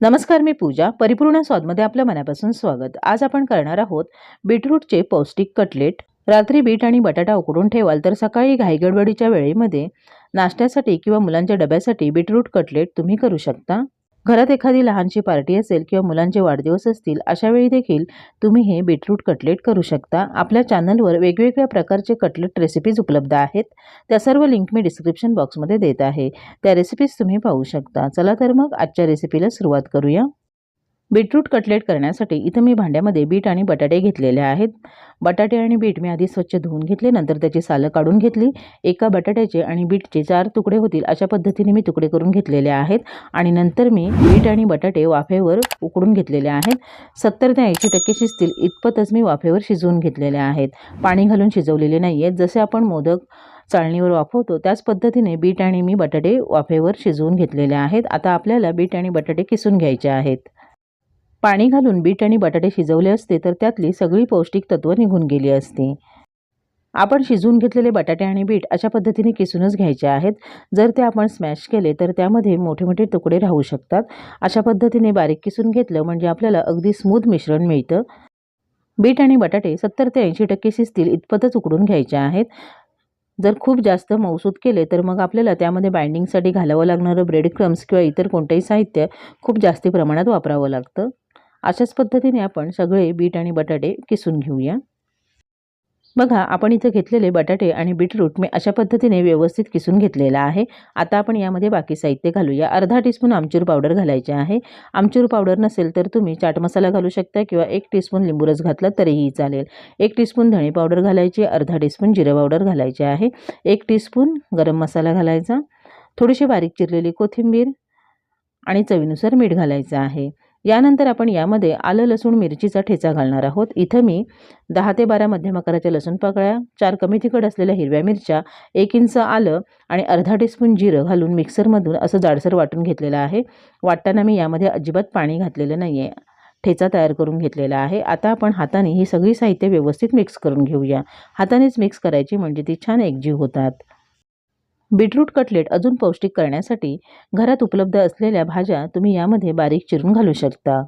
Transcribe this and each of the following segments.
नमस्कार मी पूजा. परिपूर्ण स्वादमध्ये आपल्या मनापासून स्वागत. आज आपण करणार आहोत बीटरूटचे पौष्टिक कटलेट. रात्री बीट आणि बटाटा उकडून ठेवाल तर सकाळी घाईगडबडीच्या वेळेमध्ये नाश्त्यासाठी किंवा मुलांच्या डब्यासाठी बीटरूट कटलेट तुम्ही करू शकता. घरात एखादी लहानशी पार्टी असेल किंवा मुलांचे वाढदिवस असतील अशावेळी देखील तुम्ही हे बीटरूट कटलेट करू शकता. आपल्या चॅनलवर वेगवेगळ्या प्रकारचे कटलेट रेसिपीज उपलब्ध आहेत. त्या सर्व लिंक मी डिस्क्रिप्शन बॉक्समध्ये देत आहे. त्या रेसिपीज तुम्ही पाहू शकता. चला तर मग आजच्या रेसिपीला सुरुवात करूया. बीटरूट कटलेट करण्यासाठी इथं मी भांड्यामध्ये बीट आणि बटाटे घेतलेले आहेत. बटाटे आणि बीट मी आधी स्वच्छ धुवून घेतले नंतर त्याची सालं काढून घेतली. एका बटाट्याचे आणि बीटचे चार तुकडे होतील अशा पद्धतीने मी तुकडे करून घेतलेले आहेत आणि नंतर मी बीट आणि बटाटे वाफेवर उकडून घेतलेले आहेत. सत्तर ते ऐंशी टक्के शिजतील इतपतच मी वाफेवर शिजवून घेतलेले आहेत. पाणी घालून शिजवलेले नाही आहेत जसे आपण मोदक चाळणीवर वाफवतो त्याच पद्धतीने बीट आणि मी बटाटे वाफेवर शिजवून घेतलेले आहेत. आता आपल्याला बीट आणि बटाटे किसून घ्यायचे आहेत. पाणी घालून बीट आणि बटाटे शिजवले असते तर त्यातली सगळी पौष्टिक तत्त्व निघून गेली असती. आपण शिजवून घेतलेले बटाटे आणि बीट अशा पद्धतीने किसूनच घ्यायचे आहेत. जर ते आपण स्मॅश केले तर त्यामध्ये मोठे मोठे तुकडे राहू शकतात. अशा पद्धतीने बारीक किसून घेतलं म्हणजे आपल्याला अगदी स्मूथ मिश्रण मिळतं. बीट आणि बटाटे सत्तर ते ऐंशी टक्के शिजतील इतपतच उकडून घ्यायचे आहेत. जर खूप जास्त मौसूद केले तर मग आपल्याला त्यामध्ये बाइंडिंगसाठी घालावं लागणारं ब्रेड क्रम्स किंवा इतर कोणतंही साहित्य खूप जास्ती प्रमाणात वापरावं लागतं. अशाच पद्धतीने आपण सगळे बीट आणि बटाटे किसून घेऊया. बघा आपण इथं घेतलेले बटाटे आणि बीटरूट मी अशा पद्धतीने व्यवस्थित किसून घेतलेला आहे. आता आपण यामध्ये बाकी साहित्य घालूया. अर्धा टीस्पून आमचूर पावडर घालायचे आहे. आमचूर पावडर नसेल तर तुम्ही चाट मसाला घालू शकता किंवा एक टीस्पून लिंबूरस घातला तरीही चालेल. एक टीस्पून धणे पावडर घालायची अर्धा टीस्पून जिरं पावडर घालायचे आहे. एक टीस्पून गरम मसाला घालायचा. थोडीशी बारीक चिरलेली कोथिंबीर आणि चवीनुसार मीठ घालायचं आहे. यानंतर आपण यामध्ये आलं लसूण मिरचीचा ठेचा घालणार आहोत. इथं मी दहा ते बारा मध्यम आकाराच्या लसूण पाकळ्या चार कमी तिखट असलेल्या हिरव्या मिरच्या एक इंच आलं आणि अर्धा टीस्पून जिरं घालून मिक्सरमधून असं जाडसर वाटून घेतलेलं आहे. वाटताना मी यामध्ये अजिबात पाणी घातलेलं नाही आहे ठेचा तयार करून घेतलेला आहे. आता आपण हाताने ही सगळी साहित्य व्यवस्थित मिक्स करून घेऊया. हातानेच मिक्स करायची म्हणजे ती छान एकजीव होतात. बीटरूट कटलेट अजून पौष्टिक करण्यासाठी घरात उपलब्ध असलेल्या भाज्या तुम्ही यामध्ये बारीक चिरून घालू शकता.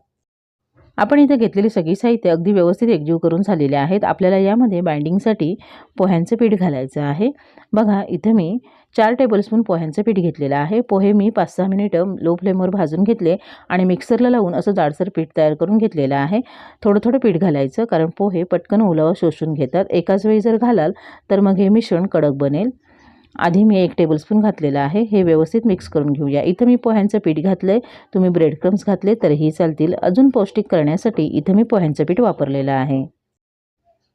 आपण इथे घेतलेली सगळी साहित्य अगदी व्यवस्थित एकजीव करून झालेले आहेत. आपल्याला यामध्ये बाइंडिंगसाठी पोह्यांचं पीठ घालायचं आहे. बघा इथं मी चार टेबलस्पून पोह्यांचं पीठ घेतलेलं आहे. पोहे मी पाच सहा मिनिटं लो फ्लेमवर भाजून घेतले आणि मिक्सरला लावून असं जाडसर पीठ तयार करून घेतलेलं आहे. थोडं थोडं पीठ घालायचं कारण पोहे पटकन ओलावा शोषून घेतात. एकाच वेळी जर घालाल तर मग हे मिश्रण कडक बनेल. आधी मी एक टेबलस्पून घातलेलं आहे. हे व्यवस्थित मिक्स करून घेऊया. इथं मी पोह्यांचं पीठ घातलं आहे तुम्ही ब्रेड क्रम्स घातले तरीही चालतील. अजून पौष्टिक करण्यासाठी इथं मी पोह्यांचं पीठ वापरलेलं आहे.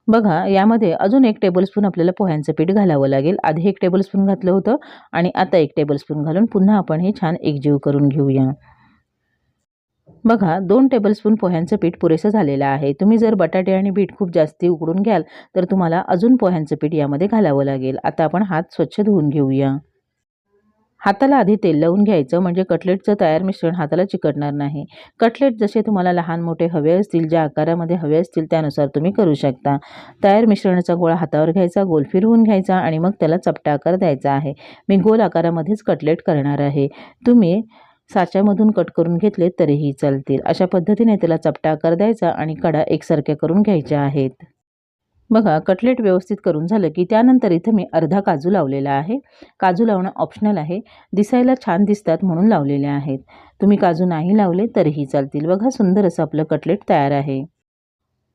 बघा यामध्ये अजून एक टेबलस्पून आपल्याला पोह्यांचं पीठ घालावं लागेल. आधी एक टेबलस्पून घातलं होतं आणि आता एक टेबलस्पून घालून पुन्हा आपण हे छान एकजीव करून घेऊया. बघा दोन टेबलस्पून पोह्यांचं पीठ पुरेसं झालेलं आहे. तुम्ही जर बटाटे आणि बीट खूप जास्ती उकडून घ्याल तर तुम्हाला अजून पोह्यांचं पीठ यामध्ये घालावं लागेल. आता आपण हात स्वच्छ धुवून घेऊया. हाताला आधी तेल लावून घ्यायचं म्हणजे कटलेटचं तयार मिश्रण हाताला चिकटणार नाही. कटलेट जसे तुम्हाला लहान मोठे हवे असतील ज्या आकारामध्ये हवे असतील त्यानुसार तुम्ही करू शकता. तयार मिश्रणाचा गोळा हातावर घ्यायचा गोल फिरवून घ्यायचा आणि मग त्याला चपटा आकार द्यायचा आहे. मी गोल आकारामध्येच कटलेट करणार आहे. तुम्ही साच्यामधून कट करून घेतले तरीही चालतील. अशा पद्धतीने त्याला चपटा आकार द्यायचा आणि कडा एकसारख्या करून घ्यायच्या आहेत. बघा कटलेट व्यवस्थित करून झालं की त्यानंतर इथं मी अर्धा काजू लावलेला आहे. काजू लावणं ऑप्शनल आहे. दिसायला छान दिसतात म्हणून लावलेले आहेत. तुम्ही काजू नाही लावले तरीही चालतील. बघा सुंदर असं आपलं कटलेट तयार आहे.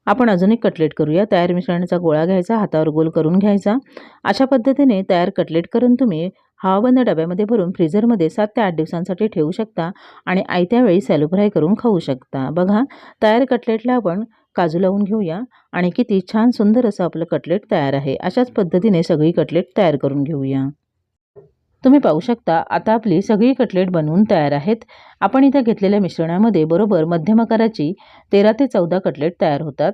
आपण अजून एक कटलेट करूया. तयार मिश्रणाचा गोळा घ्यायचा हातावर गोल करून घ्यायचा. अशा पद्धतीने तयार कटलेट करून तुम्ही हवाबंद डब्यामध्ये भरून फ्रीझरमध्ये सात ते आठ दिवसांसाठी ठेवू शकता आणि आयत्या वेळी सॅलो फ्राय करून खाऊ शकता. बघा तयार कटलेटला आपण काजू लावून घेऊया आणि किती छान सुंदर असं आपलं कटलेट तयार आहे. अशाच पद्धतीने सगळी कटलेट तयार करून घेऊया. तुम्ही पाहू शकता आता आपली सगळी कटलेट बनवून तयार आहेत. आपण इथं घेतलेल्या मिश्रणामध्ये बरोबर मध्यम आकाराची तेरा ते चौदा कटलेट तयार होतात.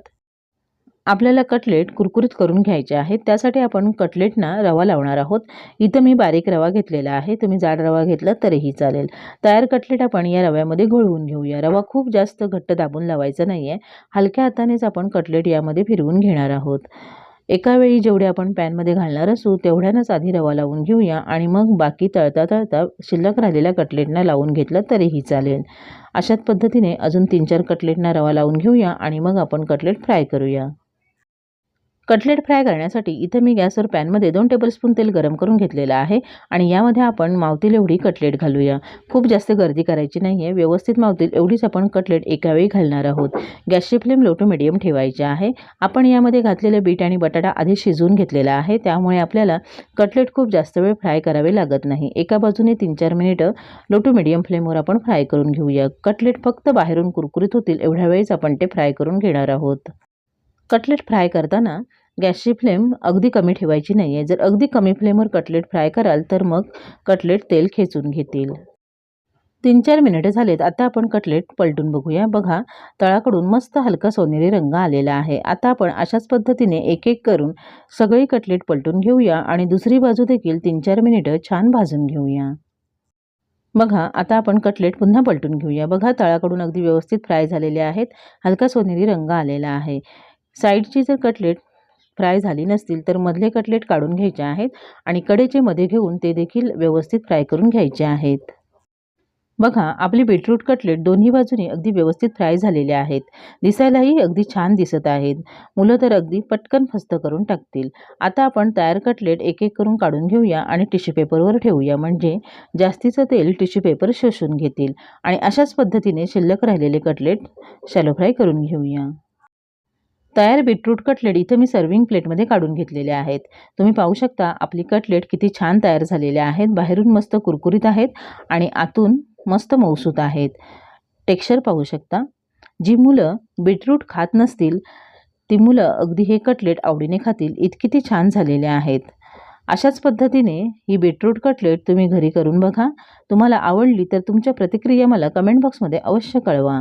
आपल्याला कटलेट कुरकुरीत करून घ्यायचे आहेत त्यासाठी आपण कटलेटना रवा लावणार आहोत. इथं मी बारीक रवा घेतलेला आहे. तुम्ही जाड रवा घेतला तरीही चालेल. तयार कटलेट आपण या रव्यामध्ये घोळवून घेऊया. रवा खूप जास्त घट्ट दाबून लावायचा नाही आहे हलक्या हातानेच आपण कटलेट यामध्ये फिरवून घेणार आहोत. एका वेळी जेवढे आपण पॅनमध्ये घालणार असू तेवढ्यानंच आधी रवा लावून घेऊया आणि मग बाकी तळता तळता शिल्लक राहिलेल्या कटलेटना लावून घेतलं तरीही चालेल. अशाच पद्धतीने अजून तीन चार कटलेटना रवा लावून घेऊया आणि मग आपण कटलेट फ्राय करूया. कटलेट फ्राय करण्यासाठी इथं मी गॅसवर पॅनमध्ये दोन टेबलस्पून तेल गरम करून घेतलेलं आहे आणि यामध्ये आपण मावतील एवढी कटलेट घालूया. खूप जास्त गर्दी करायची नाही आहे व्यवस्थित मावतील एवढीच आपण कटलेट एका वेळी घालणार आहोत. गॅसची फ्लेम लो टू मिडियम ठेवायची आहे. आपण यामध्ये घातलेले बीट आणि बटाटा आधी शिजवून घेतलेला आहे. त्यामुळे आपल्याला कटलेट खूप जास्त वेळ फ्राय करावे लागत नाही. एका बाजूने तीन चार मिनिटं लो टू मिडियम फ्लेमवर आपण फ्राय करून घेऊया. कटलेट फक्त बाहेरून कुरकुरीत होतील एवढ्या वेळेस आपण ते फ्राय करून घेणार आहोत. कटलेट फ्राय करताना गॅसची फ्लेम अगदी कमी ठेवायची नाही आहे जर अगदी कमी फ्लेमवर कटलेट फ्राय कराल तर मग कटलेट तेल खेचून घेतील. तीन चार मिनिटं झालेत. आता आपण कटलेट पलटून बघूया. बघा तळाकडून मस्त हलका सोनेरी रंग आलेला आहे. आता आपण अशाच पद्धतीने एक एक करून सगळी कटलेट पलटून घेऊया आणि दुसरी बाजू देखील तीन चार मिनिटं छान भाजून घेऊया. बघा आता आपण कटलेट पुन्हा पलटून घेऊया. बघा तळाकडून अगदी व्यवस्थित फ्राय झालेले आहेत. हलका सोनेरी रंग आलेला आहे. साईडची जर कटलेट फ्राय झाली नसतील तर मधले कटलेट काढून घ्यायचे आहेत आणि कडेचे मध्ये घेऊन ते देखील व्यवस्थित फ्राय करून घ्यायचे आहेत. बघा आपले बीटरूट कटलेट दोन्ही बाजूनी अगदी व्यवस्थित फ्राय झालेले आहेत. दिसायलाही अगदी छान दिसत आहेत. मुलं तर अगदी पटकन फस्त करून टाकतील. आता आपण तयार कटलेट एक एक करून काढून घेऊया आणि टिश्यू पेपरवर ठेवूया. म्हणजे जास्तीचं तेल टिश्यू पेपर शोषून घेतील. आणि अशाच पद्धतीने शिल्लक राहिलेले कटलेट शॅलो फ्राय करून घेऊया. तयार बीटरूट कटलेट इथं मी सर्विंग प्लेटमध्ये काढून घेतलेले आहेत. तुम्ही पाहू शकता आपली कटलेट किती छान तयार झालेले आहेत. बाहेरून मस्त कुरकुरीत आहेत आणि आतून मस्त मौसूत आहेत. टेक्स्चर पाहू शकता. जी मुलं बीटरूट खात नसतील ती मुलं अगदी हे कटलेट आवडीने खातील. इतकी ती छान झालेले आहेत. अशाच पद्धतीने ही बीटरूट कटलेट तुम्ही घरी करून बघा. तुम्हाला आवडली तर तुमच्या प्रतिक्रिया मला कमेंट बॉक्समध्ये अवश्य कळवा.